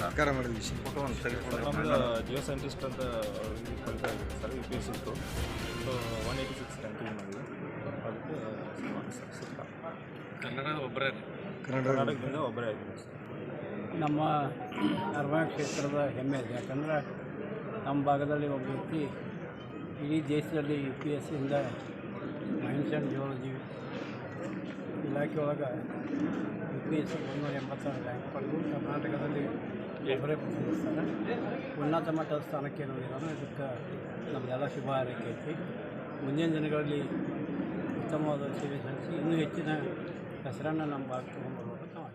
ಸರ್ಕಾರ ಮಾಡಿದ ವಿಷಯ. ಜಿಯೋ ಸೈಂಟಿಸ್ಟ್ ಅಂತ ಸರ್ ಯು ಪಿ ಎಸ್ ಇತ್ತು. So one eighty six continue ಮಾಡಿದ್ವಿ ಸರ್ ಸುತ್ತ ಕನ್ನಡದ ಒಬ್ಬರೇ? ಕನ್ನಡ ಕರ್ನಾಟಕದಿಂದ ಒಬ್ಬರೇ ಆಗಿದ್ದೀವಿ ಸರ್. ನಮ್ಮ ನರ್ಮಾ ಕ್ಷೇತ್ರದ ಹೆಮ್ಮೆ ಇದೆ. ಯಾಕಂದರೆ ನಮ್ಮ ಭಾಗದಲ್ಲಿ ಒಬ್ಬ ವ್ಯಕ್ತಿ ಇಡೀ ದೇಶದಲ್ಲಿ ಯು ಪಿ ಎಸ್ ಸಿಯಿಂದ ಮೈನ್ಸ್ ಆ್ಯಂಡ್ ಜಿಯಾಲಜಿ ಇಲಾಖೆ ಒಳಗೆ ಯು ಪಿ ಎಸ್ ಸಿ ಮುನ್ನೂರ ಎಂಬತ್ತಾರು ರ್ಯಾಂಕ್ ಪಡೆದು ಕರ್ನಾಟಕದಲ್ಲಿ ಒಬ್ಬರೇ ಪ್ರತಿನಿಧಿಸ್ತಾರೆ ಉನ್ನತ ಮಟ್ಟದ ಸ್ಥಾನಕ್ಕೆ ನೋಡಿದಾನು ಇದಕ್ಕೆ ನಮ್ಮದೆಲ್ಲ ಶುಭ ಹಾರೈಕೆ ಐತಿ. ಮುಂದಿನ ದಿನಗಳಲ್ಲಿ ಉತ್ತಮವಾದ ಸೇವೆ ಸಲ್ಲಿಸಿ ಇನ್ನೂ ಹೆಚ್ಚಿನ ಹೆಸರನ್ನು ನಮ್ಮ ತೊಗೊಂಡ್ಬರ್ಬೇಕು ಅಂತ ನಾವು